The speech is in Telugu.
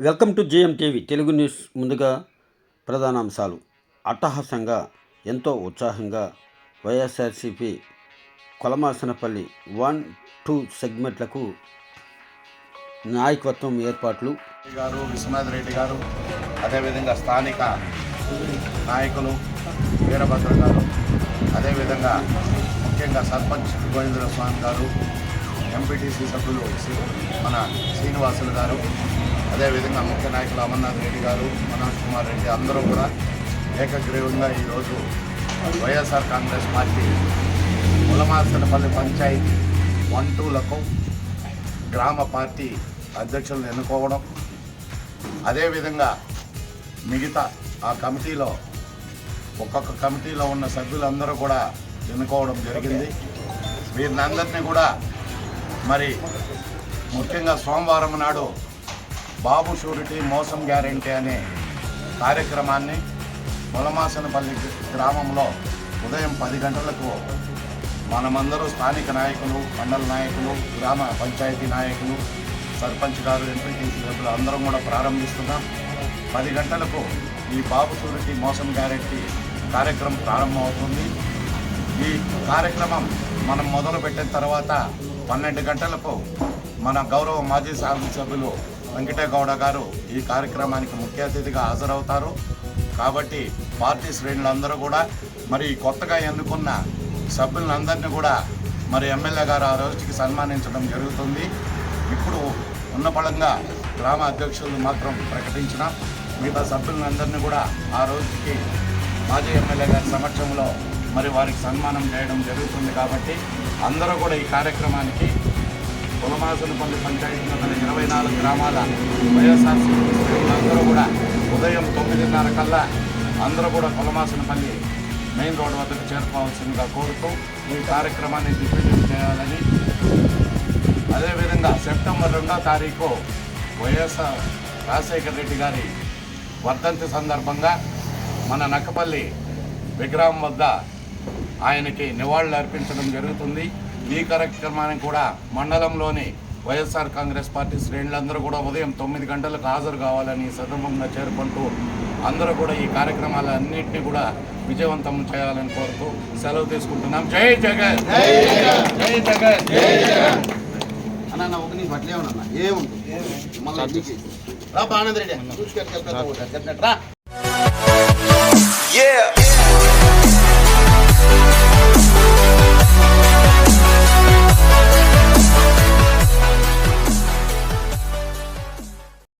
Welcome to JM TV Telugu news ముందుగా ప్రధానాంశాలు. అట్టహాసంగా ఎంతో ఉత్సాహంగా వైఎస్ఆర్సీపీ కొలమాసనపల్లి వన్ టూ సెగ్మెంట్లకు నాయకత్వం ఏర్పాట్లు. గారు విశ్వనాథ్ రెడ్డి గారు అదేవిధంగా స్థానిక నాయకులు వీరభద్ర గారు అదేవిధంగా ముఖ్యంగా సర్పంచ్ గోవిందర స్వామి గారు ఎంపీటీసీ సభ్యులు శ్రీ- మన శ్రీనివాసులు గారు అదేవిధంగా ముఖ్య నాయకులు అమర్నాథ్ రెడ్డి గారు మనోజ్ కుమార్ రెడ్డి అందరూ కూడా ఏకగ్రీవంగా ఈరోజు YSR Congress party Mulamasanapalli panchayat one టూలకు గ్రామ పార్టీ అధ్యక్షులను ఎన్నుకోవడం అదేవిధంగా మిగతా ఆ కమిటీలో ఒక్కొక్క కమిటీలో ఉన్న సభ్యులందరూ కూడా ఎన్నుకోవడం జరిగింది. వీరినందరినీ కూడా మరి ముఖ్యంగా సోమవారం నాడు బాబు షూరిటీ మోసం గ్యారెంటీ అనే కార్యక్రమాన్ని పొలమాసనపల్లి గ్రామంలో ఉదయం పది గంటలకు మనమందరూ స్థానిక నాయకులు మండల నాయకులు గ్రామ పంచాయతీ నాయకులు సర్పంచ్ గారు ఎంపీటీసీ సభ్యులు అందరం కూడా ప్రారంభిస్తున్నాం. పది గంటలకు ఈ బాబు షూరిటీ మోసం గ్యారెంటీ కార్యక్రమం ప్రారంభమవుతుంది. ఈ కార్యక్రమం మనం మొదలు పెట్టిన తర్వాత పన్నెండు గంటలకు మన గౌరవ మాజీ శాసనసభ్యులు వెంకటేగౌడ గారు ఈ కార్యక్రమానికి ముఖ్య అతిథిగా హాజరవుతారు. కాబట్టి పార్టీ శ్రేణులందరూ కూడా మరి కొత్తగా ఎన్నుకున్న సభ్యులందరినీ కూడా మరి ఎమ్మెల్యే గారు ఆ రోజుకి సన్మానించడం జరుగుతుంది. ఇప్పుడు ఉన్న పడంగా గ్రామ అధ్యక్షులు మాత్రం ప్రకటించిన మిగతా సభ్యులందరినీ కూడా ఆ రోజుకి మాజీ ఎమ్మెల్యే గారి సమక్షంలో మరి వారికి సన్మానం చేయడం జరుగుతుంది కాబట్టి అందరూ కూడా ఈ కార్యక్రమానికి కులమాసనపల్లి పంచాయతీలో గల ఇరవై నాలుగు గ్రామాల వైఎస్ఆర్సీపీ అందరూ కూడా ఉదయం తొమ్మిదిన్నర కల్లా అందరూ కూడా కులమాసనపల్లి మెయిన్ రోడ్ వద్దకు చేరుకోవాల్సిందిగా కోరుతూ ఈ కార్యక్రమాన్ని దిగ్విజయం చేయాలని అదేవిధంగా సెప్టెంబర్ రెండో తారీఖు వైఎస్ఆర్ రాజశేఖర రెడ్డి గారి వర్ధంతి సందర్భంగా మన నక్కపల్లి విగ్రహం వద్ద ఆయనకి నివాళులు అర్పించడం జరుగుతుంది. ఈ కార్యక్రమానికి కూడా మండలంలోని వైఎస్ఆర్ కాంగ్రెస్ పార్టీ శ్రేణులందరూ కూడా ఉదయం తొమ్మిది గంటలకు హాజరు కావాలని సందర్భంగా చేరుకుంటూ అందరూ కూడా ఈ కార్యక్రమాలన్నింటినీ కూడా విజయవంతం చేయాలని కోరుతూ సెలవు తీసుకుంటున్నాం. జై జగన్! జై జగన్! అన్న ఒక నీ బట్టలే ఉన్నా ఏముంటుంది మళ్ళీ రా బాణంద రెడ్డి చూసుకెళ్ళి రా.